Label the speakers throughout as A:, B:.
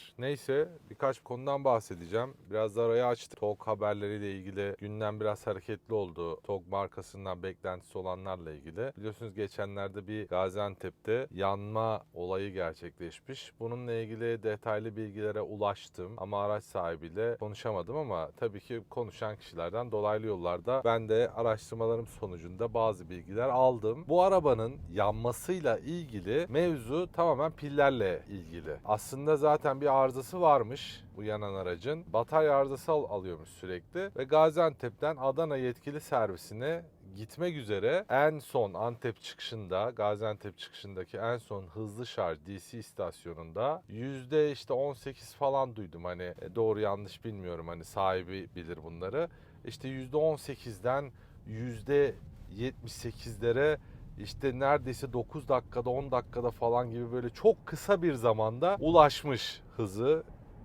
A: us Neyse birkaç konudan bahsedeceğim. Biraz da arayı açtım. TOG haberleriyle ilgili gündem biraz hareketli oldu. TOG markasından beklentisi olanlarla ilgili. Biliyorsunuz geçenlerde bir Gaziantep'te yanma olayı gerçekleşmiş. Bununla ilgili detaylı bilgilere ulaştım ama araç sahibiyle konuşamadım ama tabii ki konuşan kişilerden dolaylı yollarda ben de araştırmalarım sonucunda bazı bilgiler aldım. Bu arabanın yanmasıyla ilgili mevzu tamamen pillerle ilgili. Aslında zaten bir arızası varmış bu yanan aracın. Batarya arızası al- alıyormuş sürekli ve Gaziantep'ten Adana yetkili servisine gitmek üzere en son Antep çıkışında, Gaziantep çıkışındaki en son hızlı şarj DC istasyonunda yüzde işte 18 falan duydum hani e, doğru yanlış bilmiyorum hani sahibi bilir bunları. İşte yüzde 18'den yüzde 78'lere işte neredeyse 9 dakikada 10 dakikada falan gibi böyle çok kısa bir zamanda ulaşmış hızı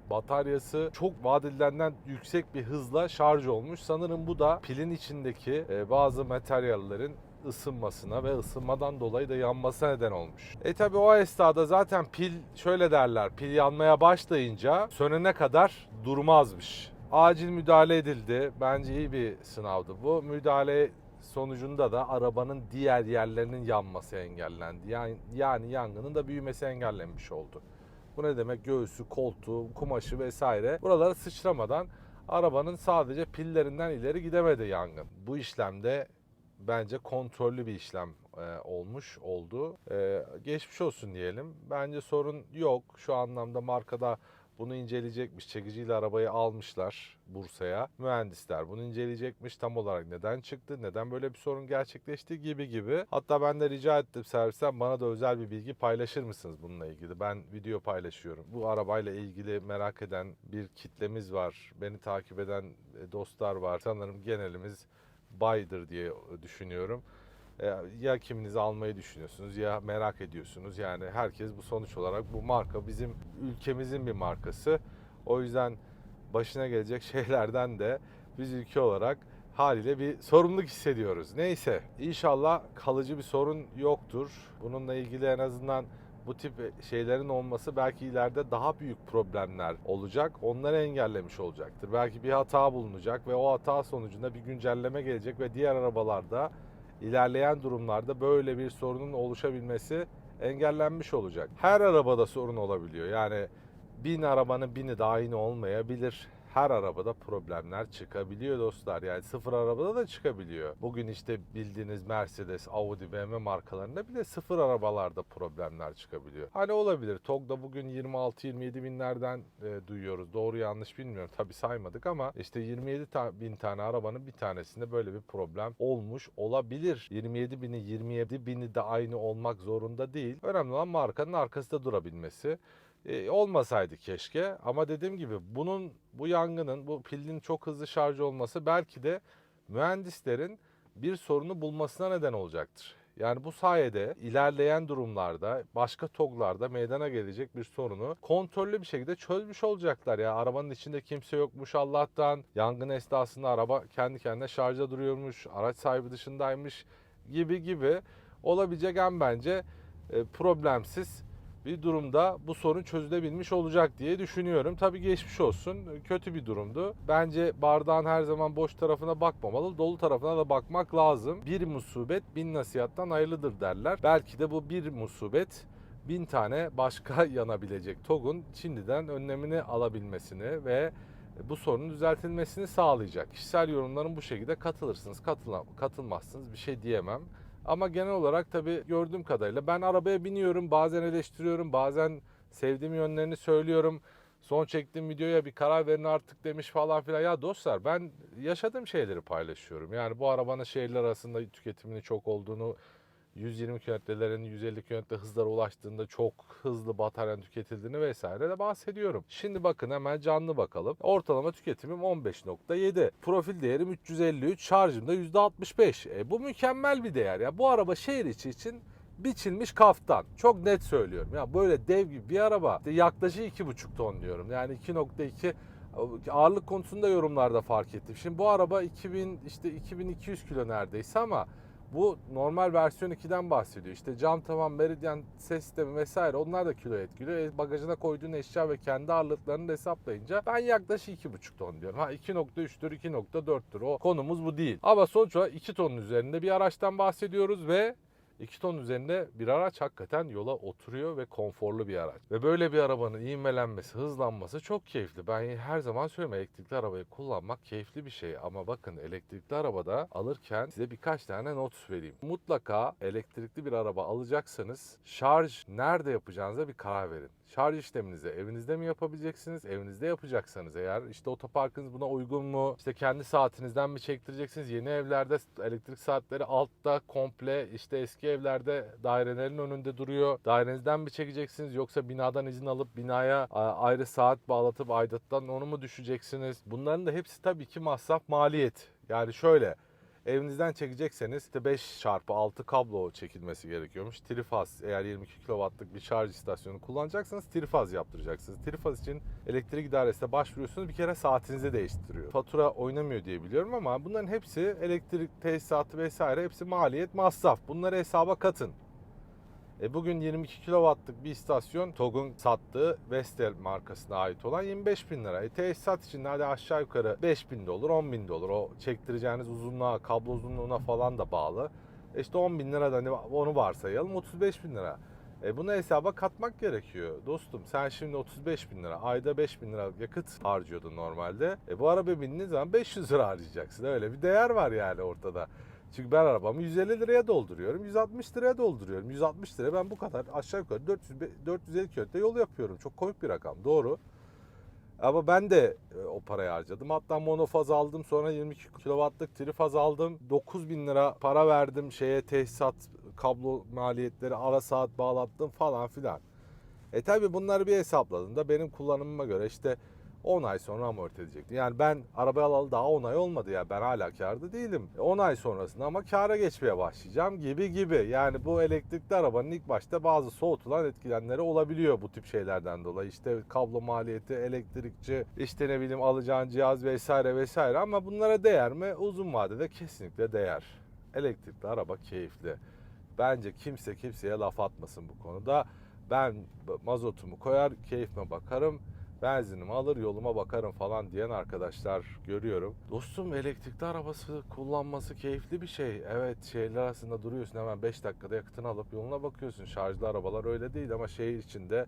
A: bataryası çok vaat yüksek bir hızla şarj olmuş. Sanırım bu da pilin içindeki e, bazı materyallerin ısınmasına ve ısınmadan dolayı da yanmasına neden olmuş. E tabi o esnada zaten pil şöyle derler pil yanmaya başlayınca sönene kadar durmazmış. Acil müdahale edildi. Bence iyi bir sınavdı bu. Müdahale sonucunda da arabanın diğer yerlerinin yanması engellendi. Yani, yani yangının da büyümesi engellenmiş oldu. Bu ne demek? Göğsü, koltuğu, kumaşı vesaire. Buralara sıçramadan arabanın sadece pillerinden ileri gidemedi yangın. Bu işlemde bence kontrollü bir işlem e, olmuş oldu. E, geçmiş olsun diyelim. Bence sorun yok. Şu anlamda markada bunu inceleyecekmiş. Çekiciyle arabayı almışlar Bursa'ya. Mühendisler bunu inceleyecekmiş. Tam olarak neden çıktı, neden böyle bir sorun gerçekleşti gibi gibi. Hatta ben de rica ettim servisten bana da özel bir bilgi paylaşır mısınız bununla ilgili? Ben video paylaşıyorum. Bu arabayla ilgili merak eden bir kitlemiz var. Beni takip eden e, dostlar var. Sanırım genelimiz baydır diye düşünüyorum. E, Ya kiminizi almayı düşünüyorsunuz ya merak ediyorsunuz. Yani herkes bu sonuç olarak bu marka bizim ülkemizin bir markası. O yüzden başına gelecek şeylerden de biz ülke olarak haliyle bir sorumluluk hissediyoruz. Neyse inşallah kalıcı bir sorun yoktur. Bununla ilgili en azından bu tip şeylerin olması belki ileride daha büyük problemler olacak. Onları engellemiş olacaktır. Belki bir hata bulunacak ve o hata sonucunda bir güncelleme gelecek ve diğer arabalarda ilerleyen durumlarda böyle bir sorunun oluşabilmesi engellenmiş olacak. Her arabada sorun olabiliyor. Yani bin arabanın bini de olmayabilir. Her arabada problemler çıkabiliyor dostlar. Yani sıfır arabada da çıkabiliyor. Bugün işte bildiğiniz Mercedes, Audi, BMW markalarında bile sıfır arabalarda problemler çıkabiliyor. Hani olabilir. TOG'da bugün 26-27 binlerden e, duyuyoruz. Doğru yanlış bilmiyorum. Tabi saymadık ama işte 27 ta- bin tane arabanın bir tanesinde böyle bir problem olmuş olabilir. 27 bini 27 bini de aynı olmak zorunda değil. Önemli olan markanın arkasında durabilmesi. E, olmasaydı keşke ama dediğim gibi bunun bu yangının bu pilin çok hızlı şarj olması belki de mühendislerin bir sorunu bulmasına neden olacaktır. Yani bu sayede ilerleyen durumlarda başka TOG'larda meydana gelecek bir sorunu kontrollü bir şekilde çözmüş olacaklar. Ya arabanın içinde kimse yokmuş Allah'tan. Yangın esnasında araba kendi kendine şarjda duruyormuş. Araç sahibi dışındaymış gibi gibi olabilecek en bence problemsiz bir durumda bu sorun çözülebilmiş olacak diye düşünüyorum. Tabii geçmiş olsun. Kötü bir durumdu. Bence bardağın her zaman boş tarafına bakmamalı. Dolu tarafına da bakmak lazım. Bir musibet bin nasihattan hayırlıdır derler. Belki de bu bir musibet bin tane başka yanabilecek TOG'un şimdiden önlemini alabilmesini ve bu sorunun düzeltilmesini sağlayacak. Kişisel yorumlarım bu şekilde katılırsınız, katıla, katılmazsınız bir şey diyemem. Ama genel olarak tabii gördüğüm kadarıyla ben arabaya biniyorum, bazen eleştiriyorum, bazen sevdiğim yönlerini söylüyorum. Son çektiğim videoya bir karar verin artık demiş falan filan. Ya dostlar ben yaşadığım şeyleri paylaşıyorum. Yani bu arabanın şehirler arasında tüketiminin çok olduğunu, 120 kilometrelerin 150 kilometre hızlara ulaştığında çok hızlı bataryanın tüketildiğini vesaire de bahsediyorum. Şimdi bakın hemen canlı bakalım. Ortalama tüketimim 15.7. Profil değerim 353. Şarjım da %65. E, bu mükemmel bir değer. Ya bu araba şehir içi için biçilmiş kaftan. Çok net söylüyorum. Ya böyle dev gibi bir araba. İşte yaklaşık 2,5 ton diyorum. Yani 2.2 ağırlık konusunda yorumlarda fark ettim. Şimdi bu araba 2000 işte 2200 kilo neredeyse ama Bu normal versiyon 2'den bahsediyor. İşte cam tavan, meridyen ses sistemi vesaire onlar da kilo etkiliyor. E, Bagajına koyduğun eşya ve kendi ağırlıklarını hesaplayınca ben yaklaşık 2,5 ton diyorum. Ha 2.3'tür, 2.4'tür. O konumuz bu değil. Ama sonuç olarak 2 tonun üzerinde bir araçtan bahsediyoruz ve 2 ton üzerinde bir araç hakikaten yola oturuyor ve konforlu bir araç. Ve böyle bir arabanın ivmelenmesi, hızlanması çok keyifli. Ben her zaman söylüyorum elektrikli arabayı kullanmak keyifli bir şey. Ama bakın elektrikli arabada alırken size birkaç tane not vereyim. Mutlaka elektrikli bir araba alacaksanız şarj nerede yapacağınıza bir karar verin. Şarj işleminizi evinizde mi yapabileceksiniz? Evinizde yapacaksanız eğer işte otoparkınız buna uygun mu? İşte kendi saatinizden mi çektireceksiniz? Yeni evlerde elektrik saatleri altta komple işte eski evlerde dairelerin önünde duruyor. Dairenizden mi çekeceksiniz yoksa binadan izin alıp binaya ayrı saat bağlatıp aidattan onu mu düşeceksiniz? Bunların da hepsi tabii ki masraf maliyet. Yani şöyle Evinizden çekecekseniz işte 5 çarpı 6 kablo çekilmesi gerekiyormuş. Trifaz eğer 22 kW'lık bir şarj istasyonu kullanacaksanız trifaz yaptıracaksınız. Trifaz için elektrik idaresine başvuruyorsunuz bir kere saatinizi değiştiriyor. Fatura oynamıyor diye biliyorum ama bunların hepsi elektrik tesisatı vesaire hepsi maliyet masraf. Bunları hesaba katın. E bugün 22 kW'lık bir istasyon TOG'un sattığı Vestel markasına ait olan 25 bin lira. E tesisat için hadi aşağı yukarı 5 bin de olur 10 bin de olur. O çektireceğiniz uzunluğa, kablo uzunluğuna falan da bağlı. E işte 10 bin liradan hani onu varsayalım 35 bin lira. E bunu hesaba katmak gerekiyor. Dostum sen şimdi 35 bin lira, ayda 5 bin lira yakıt harcıyordun normalde. E bu araba bindiğin zaman 500 lira harcayacaksın. Öyle bir değer var yani ortada. Çünkü ben arabamı 150 liraya dolduruyorum, 160 liraya dolduruyorum. 160 liraya ben bu kadar aşağı yukarı 400 450 kilometre yol yapıyorum. Çok komik bir rakam. Doğru. Ama ben de e, o parayı harcadım. Hatta monofaz aldım. Sonra 22 kW'lık trifaz aldım. 9 bin lira para verdim şeye tesisat, kablo maliyetleri, ara saat bağlattım falan filan. E tabi bunları bir hesapladığımda benim kullanımıma göre işte 10 ay sonra amorti edecekti. Yani ben arabayı alalı daha 10 ay olmadı ya ben hala karda değilim. E, 10 ay sonrasında ama kâra geçmeye başlayacağım gibi gibi. Yani bu elektrikli arabanın ilk başta bazı soğutulan etkilenleri olabiliyor bu tip şeylerden dolayı. İşte kablo maliyeti, elektrikçi, işte ne bileyim alacağın cihaz vesaire vesaire ama bunlara değer mi? Uzun vadede kesinlikle değer. Elektrikli araba keyifli. Bence kimse kimseye laf atmasın bu konuda. Ben mazotumu koyar, keyfime bakarım benzinimi alır yoluma bakarım falan diyen arkadaşlar görüyorum. Dostum elektrikli arabası kullanması keyifli bir şey. Evet şehirler arasında duruyorsun hemen 5 dakikada yakıtını alıp yoluna bakıyorsun. Şarjlı arabalar öyle değil ama şehir içinde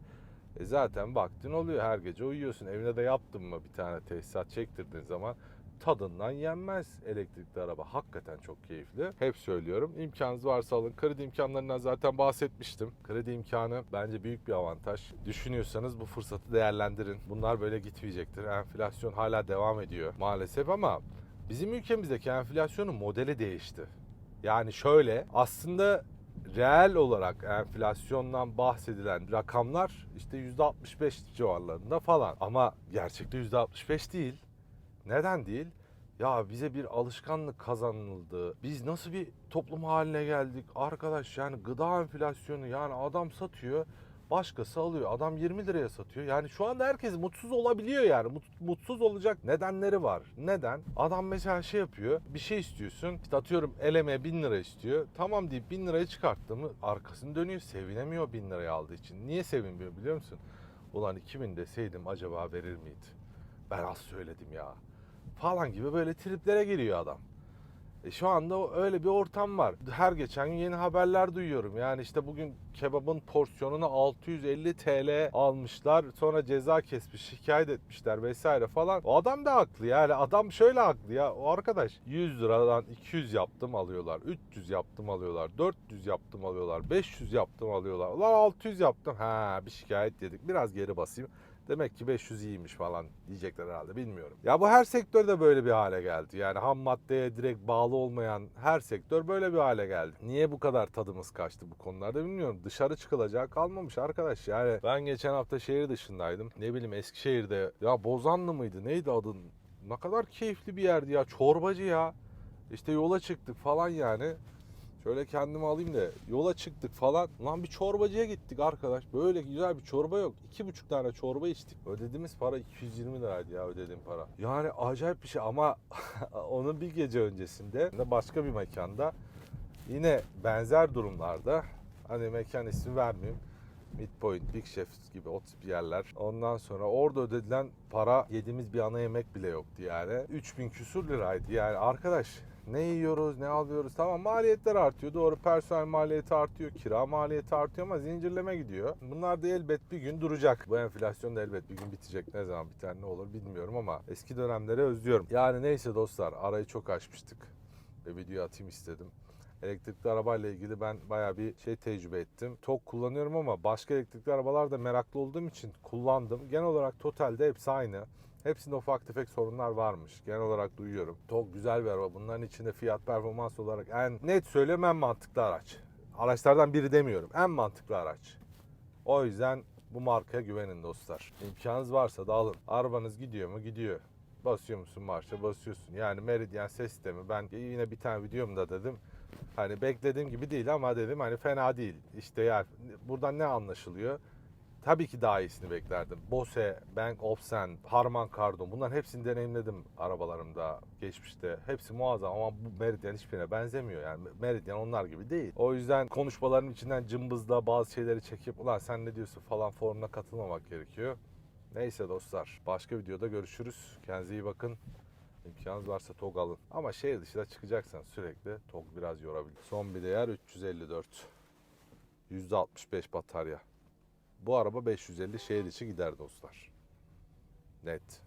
A: e zaten vaktin oluyor her gece uyuyorsun. Evine de yaptın mı bir tane tesisat çektirdiğin zaman tadından yenmez elektrikli araba. Hakikaten çok keyifli. Hep söylüyorum. İmkanınız varsa alın. Kredi imkanlarından zaten bahsetmiştim. Kredi imkanı bence büyük bir avantaj. Düşünüyorsanız bu fırsatı değerlendirin. Bunlar böyle gitmeyecektir. Enflasyon hala devam ediyor maalesef ama bizim ülkemizdeki enflasyonun modeli değişti. Yani şöyle aslında reel olarak enflasyondan bahsedilen rakamlar işte %65 civarlarında falan. Ama gerçekte %65 değil. Neden değil? Ya bize bir alışkanlık kazanıldı. Biz nasıl bir toplum haline geldik? Arkadaş yani gıda enflasyonu yani adam satıyor başkası alıyor. Adam 20 liraya satıyor. Yani şu anda herkes mutsuz olabiliyor yani. Mut- Mutsuz olacak nedenleri var. Neden? Adam mesela şey yapıyor. Bir şey istiyorsun. İşte atıyorum eleme 1000 lira istiyor. Tamam deyip 1000 lirayı çıkarttı mı arkasını dönüyor. Sevinemiyor 1000 lirayı aldığı için. Niye sevinmiyor biliyor musun? Ulan 2000 deseydim acaba verir miydi? Ben az söyledim ya falan gibi böyle triplere giriyor adam. E şu anda öyle bir ortam var. Her geçen gün yeni haberler duyuyorum. Yani işte bugün kebabın porsiyonunu 650 TL almışlar. Sonra ceza kesmiş, şikayet etmişler vesaire falan. O adam da haklı yani. Adam şöyle haklı ya. O arkadaş 100 liradan 200 yaptım alıyorlar. 300 yaptım alıyorlar. 400 yaptım alıyorlar. 500 yaptım alıyorlar. Ulan 600 yaptım. Ha bir şikayet yedik. Biraz geri basayım. Demek ki 500 iyiymiş falan diyecekler herhalde bilmiyorum. Ya bu her sektörde böyle bir hale geldi. Yani ham maddeye direkt bağlı olmayan her sektör böyle bir hale geldi. Niye bu kadar tadımız kaçtı bu konularda bilmiyorum. Dışarı çıkılacağı kalmamış arkadaş. Yani ben geçen hafta şehir dışındaydım. Ne bileyim Eskişehir'de ya Bozanlı mıydı neydi adın? Ne kadar keyifli bir yerdi ya. Çorbacı ya. İşte yola çıktık falan yani. Şöyle kendimi alayım da yola çıktık falan. Lan bir çorbacıya gittik arkadaş. Böyle güzel bir çorba yok. İki buçuk tane çorba içtik. Ödediğimiz para 220 liraydı ya ödediğim para. Yani acayip bir şey ama onun bir gece öncesinde de başka bir mekanda Yine benzer durumlarda hani mekan ismi vermeyeyim. Midpoint, Big Chef gibi o tip yerler. Ondan sonra orada ödedilen para yediğimiz bir ana yemek bile yoktu yani. 3000 küsur liraydı yani arkadaş. Ne yiyoruz, ne alıyoruz? Tamam maliyetler artıyor. Doğru personel maliyeti artıyor, kira maliyeti artıyor ama zincirleme gidiyor. Bunlar da elbet bir gün duracak. Bu enflasyon da elbet bir gün bitecek. Ne zaman biter ne olur bilmiyorum ama eski dönemleri özlüyorum. Yani neyse dostlar arayı çok açmıştık. Ve video atayım istedim. Elektrikli arabayla ilgili ben bayağı bir şey tecrübe ettim. TOG kullanıyorum ama başka elektrikli arabalarda meraklı olduğum için kullandım. Genel olarak totalde hepsi aynı. Hepsinde ufak tefek sorunlar varmış. Genel olarak duyuyorum. TOG güzel bir araba. Bunların içinde fiyat performans olarak en net söyleyeyim en mantıklı araç. Araçlardan biri demiyorum. En mantıklı araç. O yüzden bu markaya güvenin dostlar. İmkanınız varsa da alın. Arabanız gidiyor mu? Gidiyor. Basıyor musun marşa? Basıyorsun. Yani Meridian ses sistemi. Ben yine bir tane videomda dedim. Hani beklediğim gibi değil ama dedim hani fena değil. İşte yani buradan ne anlaşılıyor? Tabii ki daha iyisini beklerdim. Bose, Bank Olufsen, Harman Kardon bunların hepsini deneyimledim arabalarımda geçmişte. Hepsi muazzam ama bu Meridian hiçbirine benzemiyor. Yani Meridian onlar gibi değil. O yüzden konuşmaların içinden cımbızla bazı şeyleri çekip ulan sen ne diyorsun falan forumuna katılmamak gerekiyor. Neyse dostlar başka videoda görüşürüz. Kendinize iyi bakın. İmkanınız varsa TOG alın. Ama şehir dışına çıkacaksan sürekli TOG biraz yorabilir. Son bir değer 354. %65 batarya. Bu araba 550 şehir içi gider dostlar. Net.